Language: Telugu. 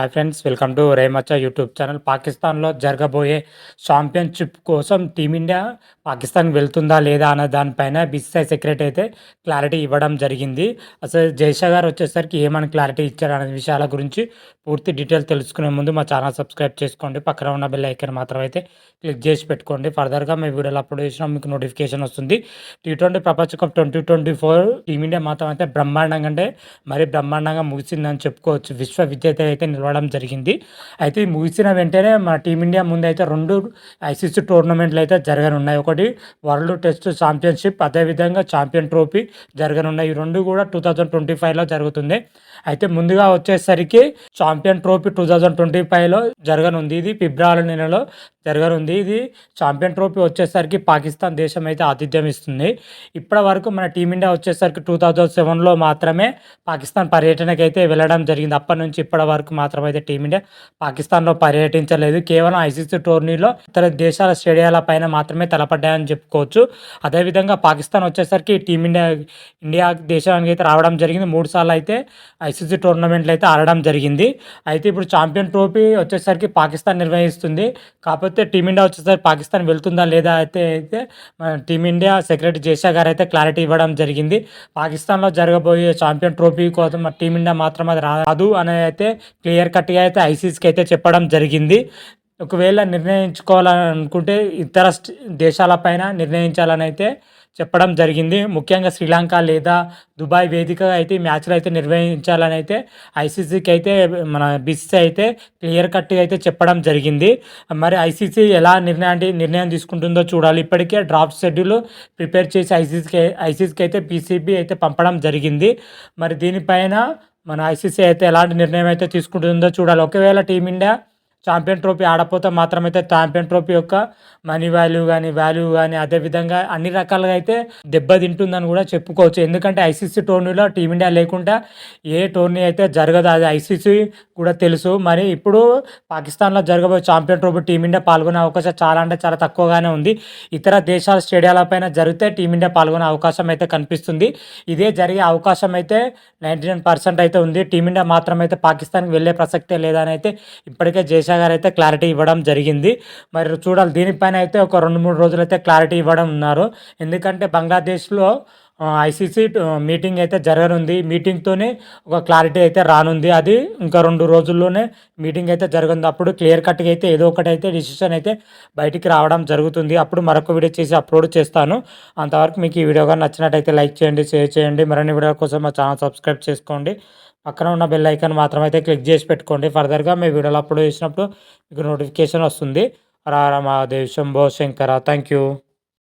హాయ్ ఫ్రెండ్స్ వెల్కమ్ టు రేమచ్చ యూట్యూబ్ ఛానల్ పాకిస్తాన్లో జరగబోయే ఛాంపియన్షిప్ కోసం టీమిండియా పాకిస్తాన్ వెళ్తుందా లేదా అన్న దానిపైన బీసీసీఐ సెక్రటరీ అయితే క్లారిటీ ఇవ్వడం జరిగింది. అసలు జైషా గారు వచ్చేసరికి ఏమని క్లారిటీ ఇచ్చారు అనే విషయాల గురించి పూర్తి డీటెయిల్ తెలుసుకునే ముందు మా ఛానల్ సబ్స్క్రైబ్ చేసుకోండి. పక్కన ఉన్న బెల్ ఐకన్ మాత్రం అయితే క్లిక్ చేసి పెట్టుకోండి. ఫర్దర్గా మీ వీడియోలు అప్లోడ్ చేసినా మీకు నోటిఫికేషన్ వస్తుంది. టీ ట్వంటీ ప్రపంచ cup twenty twenty four team India మాత్రం అయితే బ్రహ్మాండంగా అంటే మరీ బ్రహ్మాండంగా ముగిసిందని చెప్పుకోవచ్చు. విశ్వ విజేత అయితే నిలవడం జరిగింది. అయితే ముగిసిన వెంటనే మన టీమిండియా ముందు అయితే రెండు ఐసీసీ టోర్నమెంట్లు అయితే జరగనున్నాయి. ఒకటి వరల్డ్ టెస్ట్ ఛాంపియన్షిప్ అదేవిధంగా ఛాంపియన్ ట్రోఫీ జరగనున్నాయి. ఈ రెండు కూడా టూ థౌజండ్ ట్వంటీ ఫైవ్లో జరుగుతుంది. అయితే ముందుగా వచ్చేసరికి champion trophy two thousand twenty ఫైవ్లో జరగనుంది. ఇది ఫిబ్రవరి నెలలో జరగనుంది. ఇది ఛాంపియన్ ట్రోఫీ వచ్చేసరికి పాకిస్తాన్ దేశం అయితే ఆతిథ్యం ఇస్తుంది. ఇప్పటి వరకు మన టీమిండియా వచ్చేసరికి టూ థౌజండ్ సెవెన్లో మాత్రమే పాకిస్తాన్ పర్యటనకైతే అయితే వెళ్ళడం జరిగింది. అప్పటి నుంచి ఇప్పటి వరకు మాత్రం అయితే టీమిండియా పాకిస్తాన్లో పర్యటించలేదు. కేవలం ఐసీసీ టోర్నీలో ఇతర దేశాల స్టేడియాల పైన మాత్రమే తలపడ్డాయని చెప్పుకోవచ్చు. అదేవిధంగా పాకిస్తాన్ వచ్చేసరికి టీమిండియా ఇండియా దేశానికి అయితే రావడం జరిగింది. మూడు సార్లు అయితే ఐసీసీ టోర్నమెంట్లు అయితే ఆడడం జరిగింది. అయితే ఇప్పుడు ఛాంపియన్ ట్రోఫీ వచ్చేసరికి పాకిస్తాన్ నిర్వహిస్తుంది. కాకపోతే టీమిండియా వచ్చేసరికి పాకిస్తాన్ వెళ్తుందా లేదా అయితే అయితే మన టీమిండియా సెక్రటరీ జేషా గారు అయితే క్లారిటీ ఇవ్వడం జరిగింది. పాకిస్తాన్లో జరగబోయే ఛాంపియన్ ట్రోఫీ కోసం టీమిండియా మాత్రం అది రాదు అనేది అయితే క్లియర్ కట్గా అయితే ఐసీసీకి అయితే చెప్పడం జరిగింది. ఒకవేళ నిర్ణయించుకోవాలని అనుకుంటే ఇతర దేశాలపైన నిర్ణయించాలని అయితే చెప్పడం జరిగింది. ముఖ్యంగా శ్రీలంక లేదా దుబాయ్ వేదికగా అయితే ఈ మ్యాచ్లు అయితే నిర్వహించాలని అయితే ఐసీసీకి అయితే మన బీసీసీ అయితే క్లియర్ కట్గా అయితే చెప్పడం జరిగింది. మరి ఐసీసీ ఎలా నిర్ణయాన్ని నిర్ణయం తీసుకుంటుందో చూడాలి. ఇప్పటికే డ్రాఫ్ట్ షెడ్యూల్ ప్రిపేర్ చేసి ఐసీసీకి ఐసీసీకి అయితే పీసీబీ అయితే పంపడం జరిగింది. మరి దీనిపైన మన ఐసీసీ అయితే ఎలాంటి నిర్ణయం అయితే తీసుకుంటుందో చూడాలి. ఒకవేళ టీమిండియా ఛాంపియన్ ట్రోఫీ ఆడపోతే మాత్రమైతే ఛాంపియన్ ట్రోఫీ యొక్క మనీ వాల్యూ కానీ వాల్యూ కానీ అదేవిధంగా అన్ని రకాలుగా అయితే దెబ్బతింటుందని కూడా చెప్పుకోవచ్చు. ఎందుకంటే ఐసీసీ టోర్నీలో టీమిండియా లేకుండా ఏ టోర్నీ అయితే జరగదు. అది ఐసీసీ కూడా తెలుసు. మరి ఇప్పుడు పాకిస్తాన్లో జరగబోయే ఛాంపియన్ ట్రోఫీ టీమిండియా పాల్గొనే అవకాశం చాలా అంటే చాలా తక్కువగానే ఉంది. ఇతర దేశాల స్టేడియాలపైన జరిగితే టీమిండియా పాల్గొనే అవకాశం అయితే కనిపిస్తుంది. ఇదే జరిగే అవకాశం అయితే నైంటీ నైన్ పర్సెంట్ అయితే ఉంది. టీమిండియా మాత్రం అయితే పాకిస్తాన్కి వెళ్ళే ప్రసక్తే లేదని అయితే ఇప్పటికే జేషా గారు అయితే క్లారిటీ ఇవ్వడం జరిగింది. మరి చూడాలి. దీనిపైన అయితే ఒక రెండు మూడు రోజులు అయితే క్లారిటీ ఇవ్వడం ఉన్నారు. ఎందుకంటే బంగ్లాదేశ్లో ఐసీసీ మీటింగ్ అయితే జరగనుంది. మీటింగ్తోనే ఒక క్లారిటీ అయితే రానుంది. అది ఇంకా రెండు రోజుల్లోనే మీటింగ్ అయితే జరగనుంది. అప్పుడు క్లియర్ కట్గా అయితే ఏదో ఒకటి అయితే డిసిషన్ అయితే బయటికి రావడం జరుగుతుంది. అప్పుడు మరొక వీడియో చేసి అప్లోడ్ చేస్తాను. అంతవరకు మీకు ఈ వీడియో కానీ నచ్చినట్టయితే లైక్ చేయండి షేర్ చేయండి. మరిన్ని వీడియో కోసం మా ఛానల్ సబ్స్క్రైబ్ చేసుకోండి. పక్కన ఉన్న బెల్ ఐకాన్ మాత్రం అయితే క్లిక్ చేసి పెట్టుకోండి. ఫర్దర్గా మీ వీడియోలు అప్లోడ్ చేసినప్పుడు మీకు నోటిఫికేషన్ వస్తుంది. రా మా దేశంభో శంకర. Thank you.